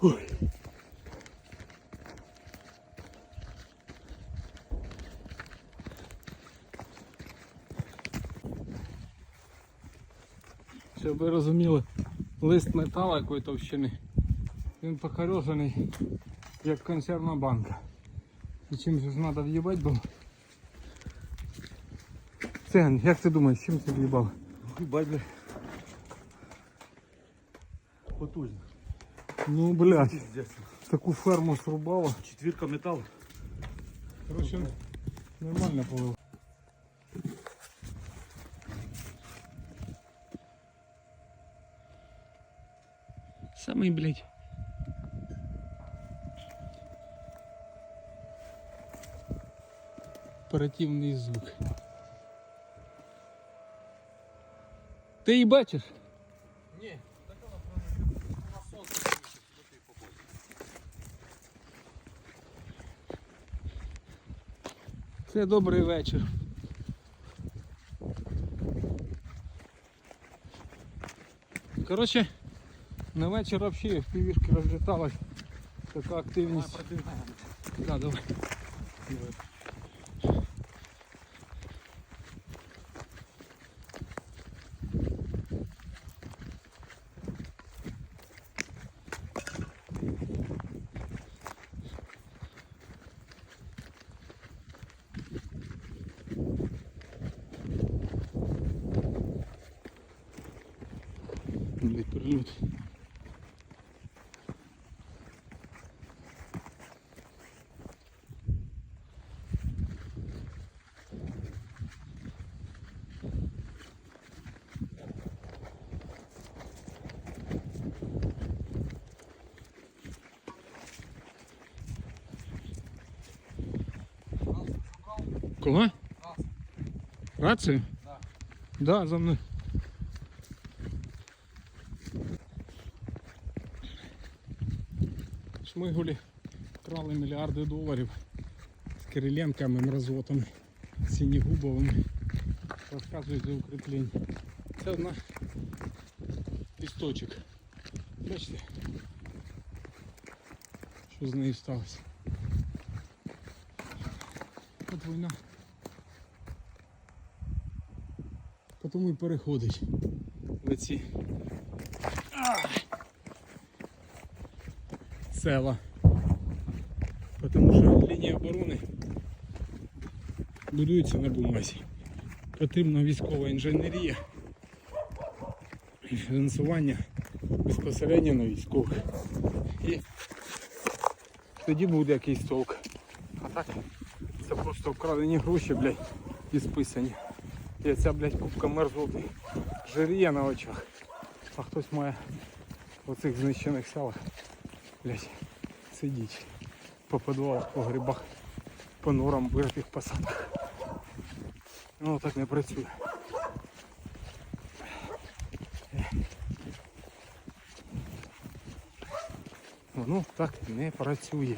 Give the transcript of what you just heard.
Ой. Щоб ви розуміли, лист металу якої товщини. Він покорежений, як консервна банка. І чим же ж треба в'їбати було? Циган, як ти думаєш, чим це в'їбало? Бать, бля. Потужно. Ну, блядь, Пиздец. таку ферму срубало. Четвірка металу. Короче, нормально полив. Самый, блядь. Оперативний звук. Ти її бачиш? Ні, Це добрий вечір. Коротше, на вечір взагалі в півішки розліталась така активність. Да, давай. Прилюд. Кого? Рацию? Да. Да, за мной. Шмигулі крали мільярди доларів з Кириленками, мразотами, синігубовими. Розказують за укріплення. Це одна пісточок. Бачите? Що з нею сталося? От війна. Тому і переходить в ці села. Тому що лінія оборони будується на бумазі. Потрібна військова інженерія і фінансування безпосередньо на військових. І тоді буде якийсь толк. А так це просто вкрадені гроші, блядь, і списані. І ця, блядь, кубка мерзоти жиріє на очах. А хтось має в оцих знищених селах, блядь, сидіть по підвалах, по грибах, по норам виритих посадках. Ну так не працює. Воно так не працює.